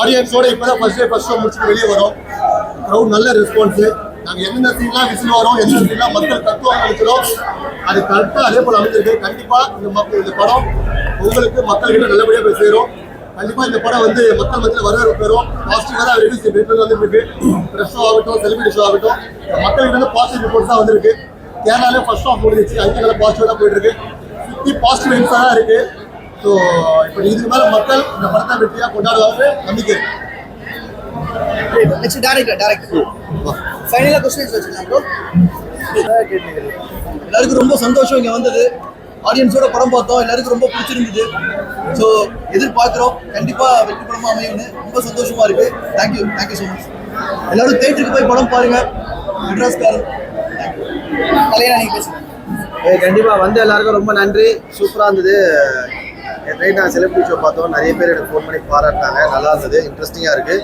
ஆடியன்ஸோட இப்பதான் first day first show முடிச்சுட்டு வெளியே வரோம். க்ரௌட் நல்ல ரெஸ்பான்ஸு நாங்கள் என்னென்ன சீன்லாம் விசில் வரோம் என்னென்ன சீன்லாம் மக்கள் தத்துவம் நினைக்கிறோம் அது கரெக்டாக அதே போல் அமைஞ்சிருக்கு. கண்டிப்பாக இந்த மக்கள் இந்த படம் உங்களுக்கு மக்கள்கிட்ட நல்லபடியாக போய் சேரும். கண்டிப்பா இந்த படம் வந்து மக்கள் மத்தியில் வர பெறும். பாசிட்டிவாக தான் ரிலீஸ் ரேட்ல வந்துருக்கு. ப்ரெஸ் ஷோ ஆகட்டும் செலிபிரிட்டி ஷோ ஆகட்டும் மக்கள்கிட்ட வந்து பாசிட்டிவ் ரிப்போர்ட்ஸ் தான் வந்திருக்கு. கேரளாலே ஃபர்ஸ்ட் ஆஃப் முடிஞ்சிச்சு. அங்கே நல்லா பாசிட்டிவாக தான் போயிட்டு இருக்கு. சுற்றி பாசிட்டிவ் இன்ஸாக தான் இருக்குது ஸோ இப்போ இதுக்கு மேலே மக்கள் இந்த படத்தை வெற்றியாக கொண்டாடுவாங்க நம்பிக்கை. நெக்ஸ்ட் டேரக்டர் டேரக்டர் ஃபைனலாக கொஸ்டின்ஸ் வச்சுருக்காங்க எல்லாருக்கும் ரொம்ப சந்தோஷம் இங்கே வந்தது. ஆடியன்ஸோட படம் பார்த்தோம். எல்லாருக்கும் ரொம்ப பிடிச்சிருந்தது. ஸோ எதிர்பார்க்குறோம். கண்டிப்பாக வெற்றி படமாக அமையும்னு ரொம்ப சந்தோஷமா இருக்கு. தேங்க்யூ தேங்க்யூ ஸோ மச் எல்லாரும் தேட்டருக்கு போய் படம் பாருங்க. மெட்ராஸ்காரன் கல்யாணம் பேசுகிறேன் ஏய், கண்டிப்பா வந்து எல்லாருக்கும் ரொம்ப நன்றி. சூப்பரா இருந்தது. நைட் நான் செலிபிரிட்டி ஷோ பார்த்தோம். நிறைய பேர் எனக்கு ஃபோன் பண்ணி பாராட்டினாங்க. நல்லா இருந்தது. இன்ட்ரெஸ்டிங்காக இருக்குது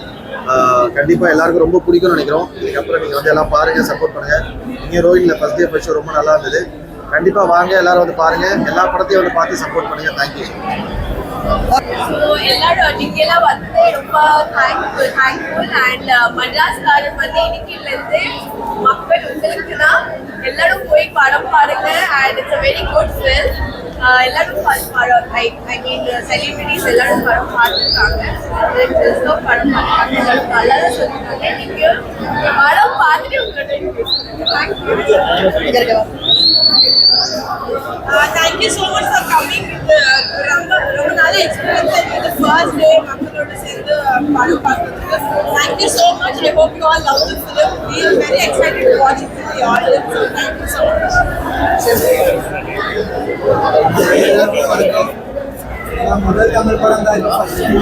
கண்டிப்பாக எல்லாருக்கும் ரொம்ப பிடிக்கும்னு நினைக்கிறோம். இதுக்கப்புறம் நீங்கள் வந்து எல்லாம் பாருங்க சப்போர்ட் பண்ணுங்கள் நீங்கள் ரோஹினில் ஃபஸ்ட் டே ஃபர்ஸ்ட் ஷோ ரொம்ப நல்லா இருந்தது. கண்டிப்பாக வாங்க எல்லாரும் வந்து பாருங்கள் எல்லா படத்தையும் வந்து பார்த்து சப்போர்ட் பண்ணுங்கள் தேங்க்யூ ஸோ எல்லாரும் நீங்கெல்லாம் uh, வந்து ரொம்ப தேங்க்ஃபுல் தேங்க்ஃபுல் அண்ட் வந்து மக்கள் எல்லாரும் போய் படம் பாருங்க. And it's a very good film எல்லாரும் ப- படம் லைக் ஐ மீன் செலிபிரிட்டிஸ் எல்லாரும் படம் பார்த்துருக்காங்க ரெண்டு படம் பார்த்துருக்காங்க எல்லாரும் நல்லா தான் சொல்லியிருக்காங்க நீங்கள் படம் பார்த்துட்டு உங்கள்கிட்ட thank you Uh, thank you so much for coming. Uh, ரொம்ப ரொம்ப நல்ல எக்ஸ்பீரியன்ஸ் இந்த ஃபர்ஸ்ட் டே மக்களோட சேர்ந்து uh, படம் பார்க்கறதுக்கு thank you so much. I hope you all love the film. We are very excited to watch it with the audience. So thank you so much. எல்லாருக்கும் வணக்கம் நான் முதல் தமிழ் படம் தான் இது first time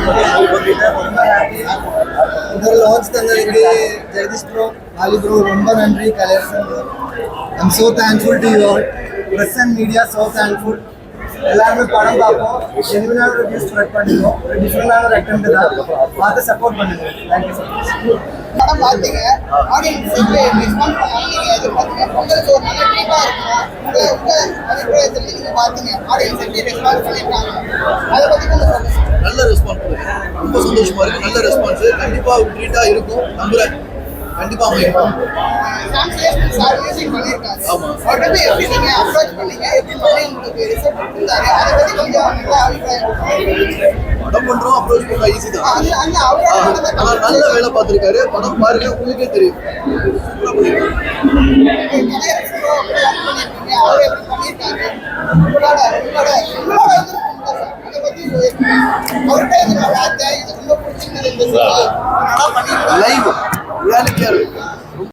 போட்டுட்டேன். ரொம்ப happy. இந்த லான்ச் தந்ததுக்கு ஜெகதீஷ் ப்ரோ ஆலி ப்ரோ ரொம்ப நன்றி Kalaiyarasan bro I'm so thankful to you all press and media so thankful எல்லாருமே படம் பார்ப்போம். ஜெனுவனான ரிவ்யூ ஸ்ப்ரெட் பண்ணிடுவோம். ஒரு டிஃப்ரெண்டான ஒரு அட்டெம்ட் தான். பார்த்து சப்போர்ட் பண்ணுங்க. தேங்க்யூ ஸோ மச் படம் பார்த்தீங்க. ஆடியன்ஸ் ரெஸ்பான்ஸ் பண்ணாங்க நீங்கள் எதிர்பார்த்தீங்க உங்களுக்கு ஒரு நல்ல ட்ரீட்டாக இருக்கும்? உங்க உங்க அபிப்பிராயத்தில் நீங்கள் பார்த்தீங்க ஆடியன்ஸ் எப்படி ரெஸ்பான்ஸ் பண்ணியிருக்காங்க அதை பற்றி கொஞ்சம் சொல்லுங்க. நல்ல ரெஸ்பான்ஸ் ரொம்ப சந்தோஷமா இருக்கு. நல்ல ரெஸ்பான்ஸ் கண்டிப்பா ட்ரீட்டா இருக்கும். நம்புறேன். கண்டிப்பா படம் பண்றோம் அப்ரோச் பண்ண ஈஸி தான். அந்த அந்த அவரோட ஆஹ், படத்தை ஆனா நல்ல வேலை பார்த்திருக்காரு. படம் பாருங்க உங்களுக்கே தெரியும். அவர்கிட்ட இது நான் பார்த்தேன் இது ரொம்ப பிடிச்சிருந்தது இந்த ذلك